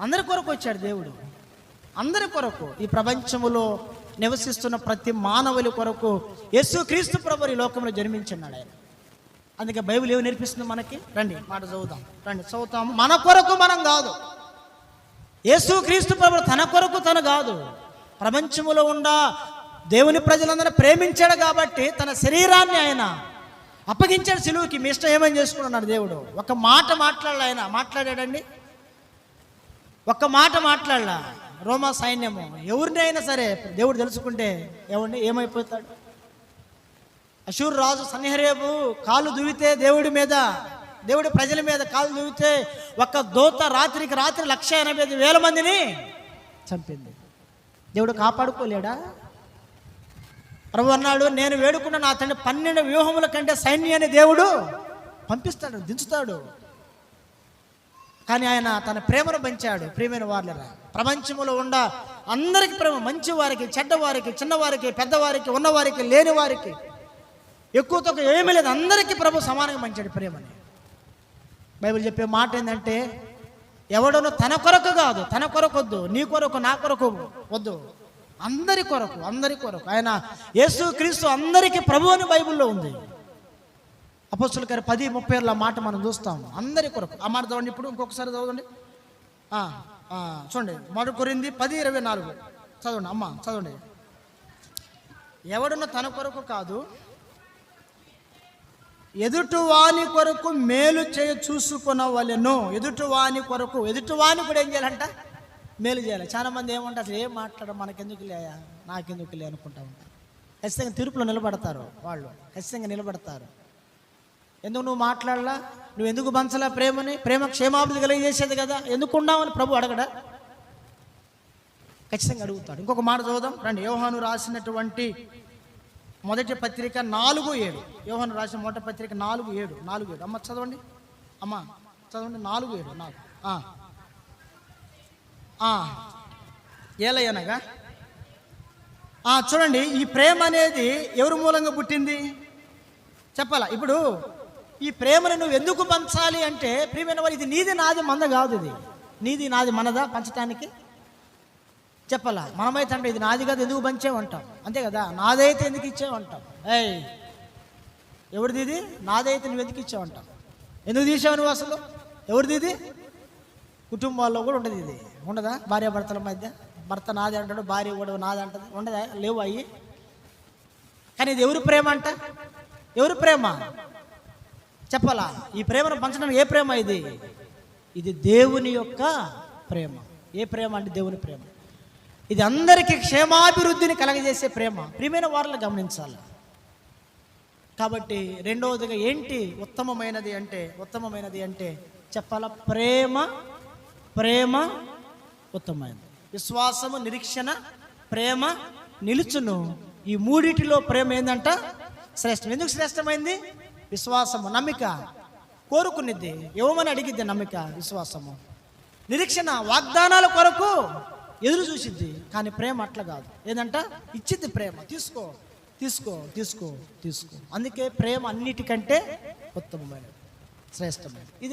అందరి కొరకు వచ్చాడు దేవుడు. అందరి కొరకు ఈ ప్రపంచములో నివసిస్తున్న ప్రతి మానవుల కొరకు యేసు క్రీస్తు ప్రభు ఈ లోకంలో జన్మించున్నాడు ఆయన. అందుకే బైబిల్ ఏమి నేర్పిస్తుంది మనకి? రండి మాట చదువుతాం రండి చదువుతాము. మన కొరకు మనం కాదు. యేసు క్రీస్తు ప్రభు తన కొరకు తను కాదు. ప్రపంచములో ఉండ దేవుని ప్రజలందరూ ప్రేమించాడు కాబట్టి తన శరీరాన్ని ఆయన అప్పగించాడు. సిలువుకి మీ ఇష్టం ఏమని చేసుకున్నాడు దేవుడు? ఒక మాట మాట్లాడాలి ఆయన. మాట్లాడాడండి. ఒక్క మాట మాట్లాడలా. రోమా సైన్యము. ఎవరిని అయినా సరే దేవుడు తెలుసుకుంటే ఎవరిని ఏమైపోతాడు? అశూర్ రాజు సన్నిహరేబు కాలు దువితే దేవుడి మీద దేవుడి ప్రజల మీద కాలు దువితే ఒక్క దోత రాత్రికి రాత్రి లక్ష ఎనభై ఐదు వేల మందిని చంపింది. దేవుడు కాపాడుకోలేడా? ప్రభు అన్నాడు నేను వేడుకున్న నా తండ్రి పన్నెండు వ్యూహముల కంటే సైన్యాన్ని దేవుడు పంపిస్తాడు దించుతాడు. కానీ ఆయన తన ప్రేమను పెంచాడు. ప్రేమైన వారులరా ప్రపంచంలో ఉండ అందరికి ప్రేమ మంచి వారికి చెడ్డవారికి చిన్నవారికి పెద్దవారికి ఉన్నవారికి లేని వారికి ఎక్కువ తక్కువ ఏమీ లేదు. అందరికీ ప్రభు సమానంగా పంచాడు ప్రేమని. బైబిల్ చెప్పే మాట ఏంటంటే ఎవడను తన కొరకు కాదు తన కొరకు వద్దు నీ కొరకు నా కొరకు వద్దు. అందరి కొరకు అందరి కొరకు. ఆయన యేసు క్రీస్తు అందరికీ ప్రభు అని బైబిల్లో ఉంది. అపోస్తుల గారి పది ముప్పై ఏళ్ళ మాట మనం చూస్తాం. అందరి కొరకు. ఆ మాట చదవండి ఇప్పుడు ఇంకొకసారి చదవండి. చూడండి. మాట కొరింది పది ఇరవై నాలుగు. చదవండి అమ్మ చదవండి. ఎవడున్న తన కొరకు కాదు ఎదుటివాని కొరకు మేలు చేయ చూసుకున్న వాళ్ళను ఎదుటివాని కొరకు ఎదుటివాని కూడా ఏం చేయాలంట? మేలు చేయాలి. చాలామంది ఏమంటారు అసలు ఏం మాట్లాడడం మనకెందుకు లేయా నాకెందుకు లే అనుకుంటా ఉంటారు. ఖచ్చితంగా తీర్పులో నిలబడతారు వాళ్ళు. ఖచ్చితంగా నిలబడతారు. ఎందుకు నువ్వు మాట్లాడలా? నువ్వు ఎందుకు పంచలా ప్రేమని? ప్రేమ క్షేమాభివృద్ధి కలిగజేసేది కదా. ఎందుకు ఉన్నావని ప్రభు అడగడా? ఖచ్చితంగా అడుగుతాడు. ఇంకొక మాట చదువుదాం. రండి. యోహాను రాసినటువంటి మొదటి పత్రిక నాలుగు ఏడు. యోహాను రాసిన మొదటి పత్రిక నాలుగు ఏడు. నాలుగు ఏడు. అమ్మ చదవండి. అమ్మ చదవండి. నాలుగు ఏడు. నాలుగు. ఆ. ఏలయ్యనగా చూడండి. ఈ ప్రేమ అనేది ఎవరి మూలంగా పుట్టింది? చెప్పాలా? ఇప్పుడు ఈ ప్రేమను నువ్వు ఎందుకు పంచాలి అంటే ప్రియమైన వారు ఇది నీది నాది మంద కాదు ఇది. నీది నాది మనదా పంచటానికి? చెప్పాలా? మనమైతే అంటే ఇది నాది కాదు ఎందుకు పంచేమంటాం అంతే కదా? నాదైతే ఎందుకు ఇచ్చావంటాం ఏయ్ ఎవరిది ఇది? నాదైతే నువ్వు ఎందుకు ఇచ్చావంటాం ఎందుకు తీసావు నువ్వు అసలు? ఎవరిది ఇది? కుటుంబాల్లో కూడా ఉండదు ఇది. ఉండదా? భార్య భర్తల మధ్య? భర్త నాది అంటాడు భార్య కూడా నాది అంటది. ఉండదా? లేవు అయ్యి. కానీ ఇది ఎవరి ప్రేమ అంట? ఎవరి ప్రేమ? చెప్పాలా? ఈ ప్రేమను పంచడం ఏ ప్రేమ ఇది? ఇది దేవుని యొక్క ప్రేమ. ఏ ప్రేమ అంటే దేవుని ప్రేమ. ఇది అందరికీ క్షేమాభివృద్ధిని కలగజేసే ప్రేమ. ప్రియమైన వారిని గమనించాలి. కాబట్టి రెండవదిగా ఏంటి ఉత్తమమైనది అంటే ఉత్తమమైనది అంటే చెప్పాల? ప్రేమ ప్రేమ ఉత్తమమైనది. విశ్వాసము నిరీక్షణ ప్రేమ నిలుచును. ఈ మూడిటిలో ప్రేమ ఏంటంట శ్రేష్టం. ఎందుకు శ్రేష్టమైంది? విశ్వాసము నమ్మిక. కోరుకునేది ఇవ్వమని అడిగిద్ది నమ్మిక విశ్వాసము? నిరీక్షణ వాగ్దానాల కొరకు ఎదురు చూసిద్ది. కానీ ప్రేమ అట్లా కాదు. ఏదంట? ఇచ్చిద్ది ప్రేమ. తీసుకో తీసుకో తీసుకో తీసుకో. అందుకే ప్రేమ అన్నిటికంటే ఉత్తమమైనది శ్రేష్టమైనది. ఇది